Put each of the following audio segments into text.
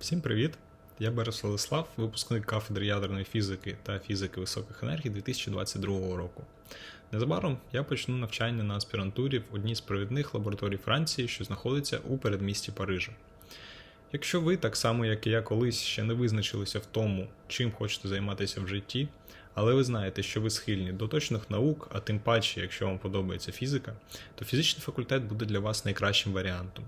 Всім привіт! Я Берес Владислав, випускник кафедри ядерної фізики та фізики високих енергій 2022 року. Незабаром я почну навчання на аспірантурі в одній з провідних лабораторій Франції, що знаходиться у передмісті Парижа. Якщо ви, так само як і я колись, ще не визначилися в тому, чим хочете займатися в житті, але ви знаєте, що ви схильні до точних наук, а тим паче, якщо вам подобається фізика, то фізичний факультет буде для вас найкращим варіантом.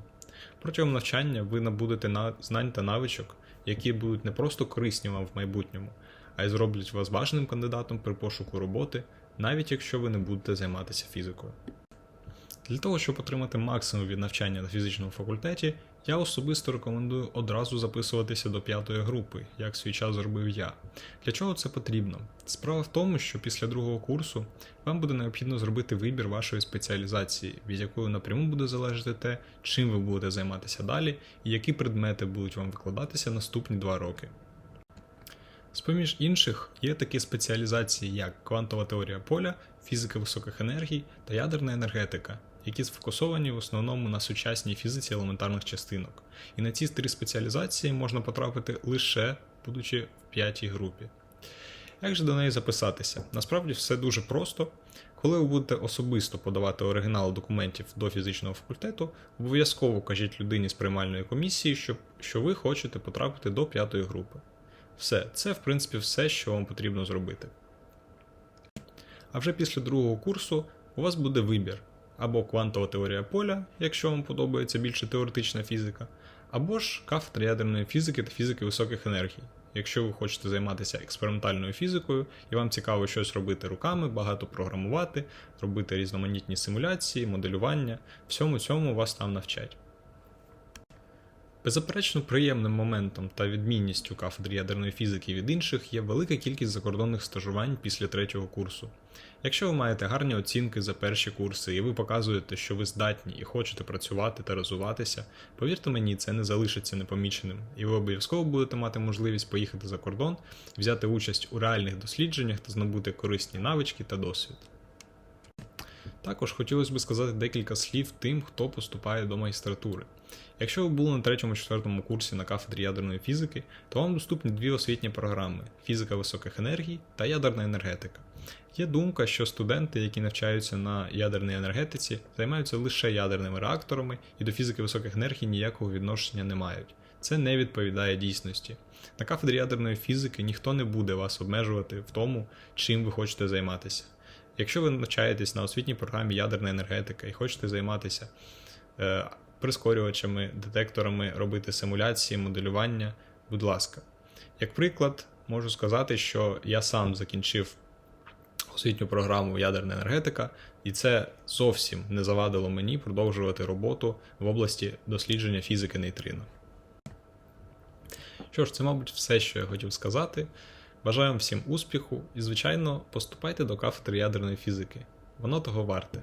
Протягом навчання ви набудете знань та навичок, які будуть не просто корисні вам в майбутньому, а й зроблять вас важним кандидатом при пошуку роботи, навіть якщо ви не будете займатися фізикою. Для того, щоб отримати максимум від навчання на фізичному факультеті, я особисто рекомендую одразу записуватися до п'ятої групи, як свій час зробив я. Для чого це потрібно? Справа в тому, що після другого курсу вам буде необхідно зробити вибір вашої спеціалізації, від якої напряму буде залежати те, чим ви будете займатися далі і які предмети будуть вам викладатися наступні два роки. З-поміж інших є такі спеціалізації, як квантова теорія поля, фізика високих енергій та ядерна енергетика, які сфокусовані в основному на сучасній фізиці елементарних частинок. І на ці три спеціалізації можна потрапити лише будучи в п'ятій групі. Як же до неї записатися? Насправді все дуже просто. Коли ви будете особисто подавати оригінал документів до фізичного факультету, обов'язково кажіть людині з приймальної комісії, що, що ви хочете потрапити до п'ятої групи. Все, це в принципі все, що вам потрібно зробити. А вже після другого курсу у вас буде вибір: або квантова теорія поля, якщо вам подобається більше теоретична фізика, або ж кафедра ядерної фізики та фізики високих енергій. Якщо ви хочете займатися експериментальною фізикою і вам цікаво щось робити руками, багато програмувати, робити різноманітні симуляції, моделювання, всьому цьому вас там навчать. Беззаперечно приємним моментом та відмінністю кафедри ядерної фізики від інших є велика кількість закордонних стажувань після третього курсу. Якщо ви маєте гарні оцінки за перші курси і ви показуєте, що ви здатні і хочете працювати та розвиватися, повірте мені, це не залишиться непоміченим, і ви обов'язково будете мати можливість поїхати за кордон, взяти участь у реальних дослідженнях та здобути корисні навички та досвід. Також хотілося б сказати декілька слів тим, хто поступає до магістратури. Якщо ви були на третьому-четвертому курсі на кафедрі ядерної фізики, то вам доступні дві освітні програми фізика високих енергій та ядерна енергетика. Є думка, що студенти, які навчаються на ядерній енергетиці, займаються лише ядерними реакторами і до фізики високих енергій ніякого відношення не мають. Це не відповідає дійсності. На кафедрі ядерної фізики ніхто не буде вас обмежувати в тому, чим ви хочете займатися. Якщо ви навчаєтесь на освітній програмі ядерна енергетика і хочете займатися е, прискорювачами, детекторами, робити симуляції, моделювання, будь ласка. Як приклад, можу сказати, що я сам закінчив освітню програму ядерна енергетика, і це зовсім не завадило мені продовжувати роботу в області дослідження фізики нейтрино. Що ж, це, мабуть, все, що я хотів сказати. Бажаю вам всім успіху і, звичайно, поступайте до кафедри ядерної фізики. Воно того варте.